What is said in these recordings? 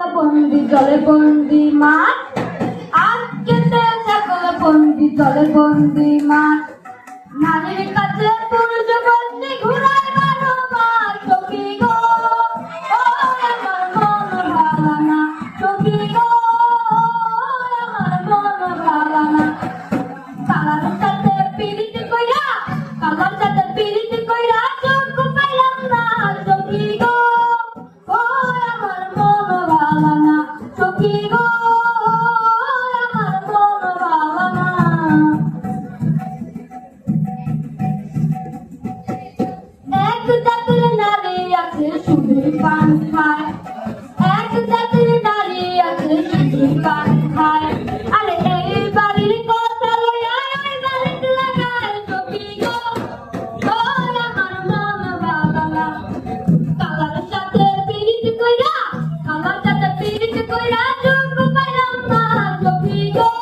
বন্দি জলে বন্দি মাঠ। আজকে সকলে বন্দি জলে বন্দি মাঠ। নারীর কাছে পুরুষ বন্দি ঘুরার বারো মার টপি গো। আমার মন ভালো না টপি কালার সাথে পিড়িত কইরা, কালার সাথে go.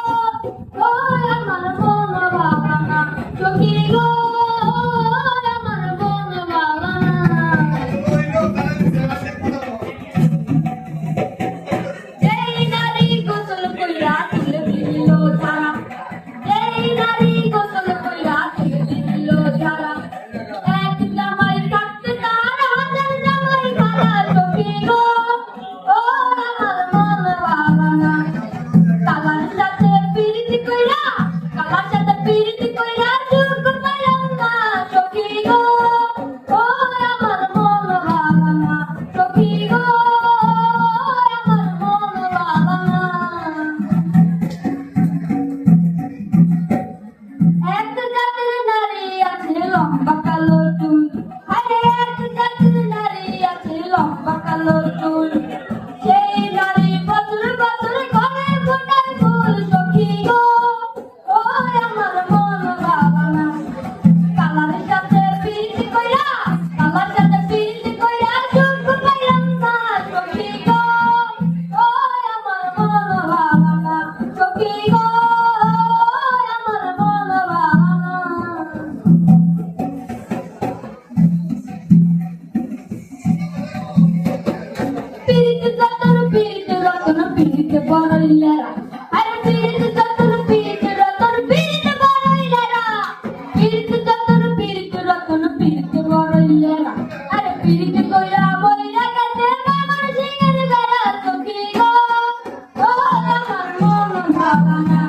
calor. যতন পিরিত রতন পিরিত বড়ইলারা আরে পিরিত যতন পিরিত রতন পিরিত বড়ইলারা পিরিত যতন পিরিত রতন পিরিত বড়ইলারা আরে পিরিত কইরা বইরা গেছে আমার সিঙ্গারে বেড়া সখী গো? ও আমার মন ভাবানা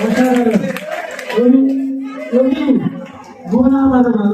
Onu, onu, onu, onu, onu,